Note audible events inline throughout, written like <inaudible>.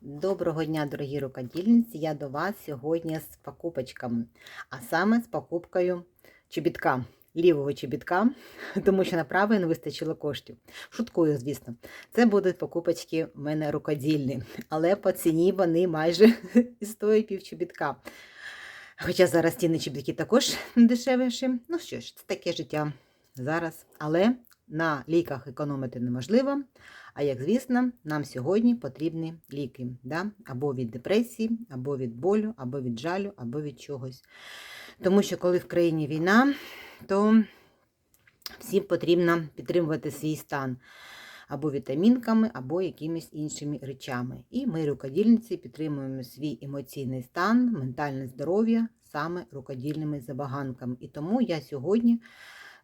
Доброго дня, дорогі рукодільниці! Я до вас сьогодні з покупочками, а саме з покупкою чобітка, лівого чобітка, <laughs> тому що на правий не вистачило коштів. Шуткую, звісно. Це будуть покупочки в мене рукодільні, але по ціні вони майже <laughs> стоять пів чобітка. Хоча зараз ціни чобітки також дешевіші. Ну що ж, це таке життя зараз. Але на ліках економити неможливо. А як звісно, нам сьогодні потрібні ліки, да? або від депресії, або від болю, або від жалю, або від чогось. Тому що коли в країні війна, то всім потрібно підтримувати свій стан або вітамінками, або якимись іншими речами. І ми, рукодільниці, підтримуємо свій емоційний стан, ментальне здоров'я саме рукодільними забаганками. І тому я сьогодні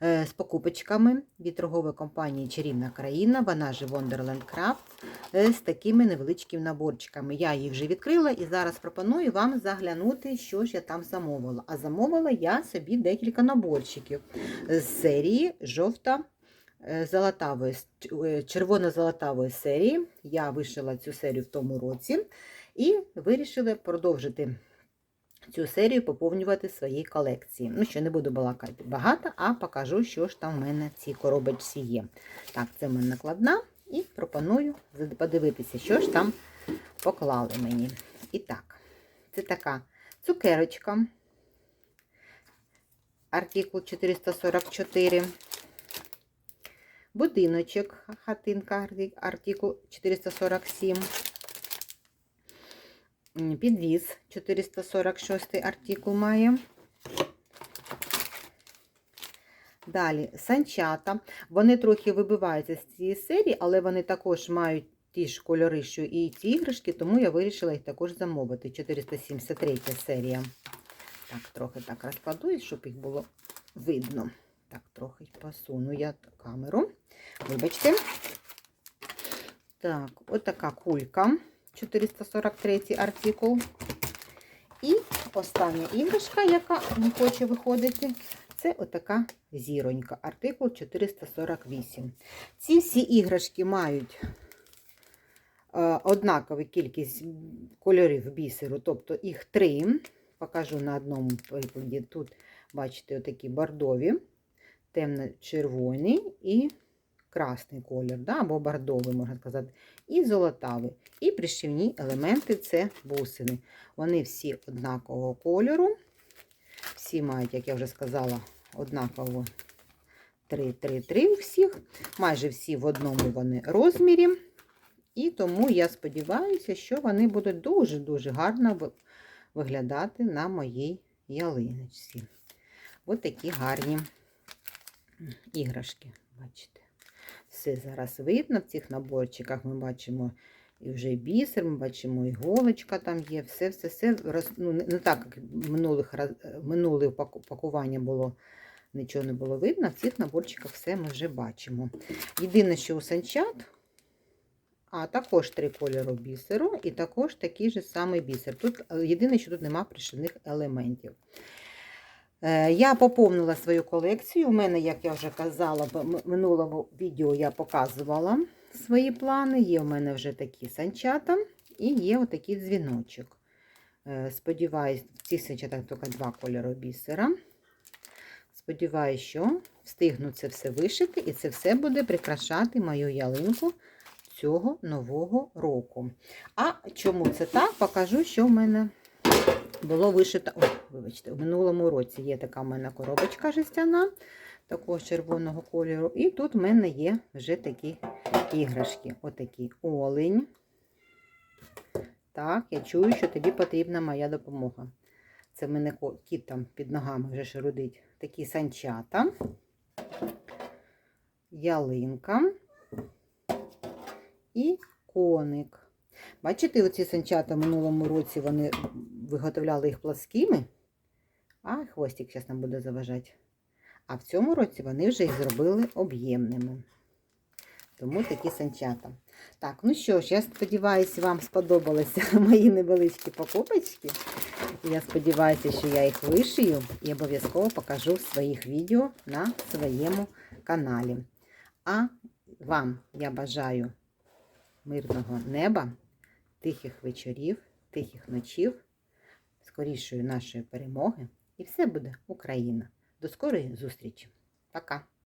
з покупочками від торгової компанії Чарівна країна, вона же Wonderland Craft, е, з такими невеличкими наборчиками. Я їх вже відкрила і зараз пропоную вам заглянути, що ж я там замовила. А замовила я собі декілька наборчиків з серії жовта. е, Золотавої, е, червоно-золотавої серії. Я вишила цю серію в тому році і вирішила продовжити цю серію поповнювати свої колекції. Ну що, не буду балакати багато, а покажу, що ж там в мене в цій коробочці є. Так, це в мене накладна, і пропоную подивитися, що ж там поклали мені. І так, це така цукерочка. Артикул 444. Будиночок, хатинка, артикул 447. Підвіз 446 артикул має. Далі санчата. Вони трохи вибиваються з цієї серії, але вони також мають ті ж кольори, що і ці іграшки, тому я вирішила їх також замовити. 473 серія. Так, трохи так розкладу, щоб їх було видно. Так, трохи посуну я камеру. Вибачте. Так, отака кулька. 443 артикул. І остання іграшка, яка не хоче виходити, це отака зіронька, артикул 448. Ці всі іграшки мають е, однакову кількість кольорів бісеру, тобто їх три. Покажу на одному прикладі. Тут, бачите, отакі бордові, темно-червоний і красний колір, да, або бордовий, можна сказати, і золотавий. І пришивні елементи це бусини. Вони всі однакового кольору. Всі мають, як я вже сказала, однаково 3-3-3 у всіх. Майже всі в одному вони розмірі. І тому я сподіваюся, що вони будуть дуже-дуже гарно виглядати на моїй ялиночці. Ось такі гарні іграшки. Бачите. Все зараз видно в цих наборчиках. Ми бачимо і вже бісер, ми бачимо іголочка там є. Все, все, все роз... ну, не, так, як минулих, минуле паку- пакування було, нічого не було видно. В цих наборчиках все ми вже бачимо. Єдине, що у санчат, а також три кольору бісеру, і також такий же самий бісер. Тут е, єдине, що тут нема пришивних елементів. Е, Я поповнила свою колекцію. У мене, як я вже казала, в минулому відео я показувала свої плани. Є у мене вже такі санчата і є отакий дзвіночок. Е, Сподіваюсь, в цих санчатах тільки два кольори бісера. Сподіваюсь, що встигну це все вишити, і це все буде прикрашати мою ялинку цього нового року. А чому це так? Покажу, що в мене було вишито. Ой, вибачте, у минулому році є така в мене коробочка жестяна, такого червоного кольору. І тут в мене є вже такі іграшки. Отакий олень. Так, я чую, що тобі потрібна моя допомога. Це в мене кіт там під ногами вже шарудить. Такі санчата, ялинка і коник. Бачите, оці санчата в минулому році вони виготовляли їх пласкими, а хвостик зараз нам буде заважати. А в цьому році вони вже їх зробили об'ємними. Тому такі санчата. Так, ну що ж, я сподіваюся, вам сподобалися <laughs> мої невеличкі покупочки. Я сподіваюся, що я їх вишию і обов'язково покажу в своїх відео на своєму каналі. А вам я бажаю мирного неба, тихих вечорів, тихих ночів, скорішої нашої перемоги. І все буде Україна. До скорої зустрічі. Пока!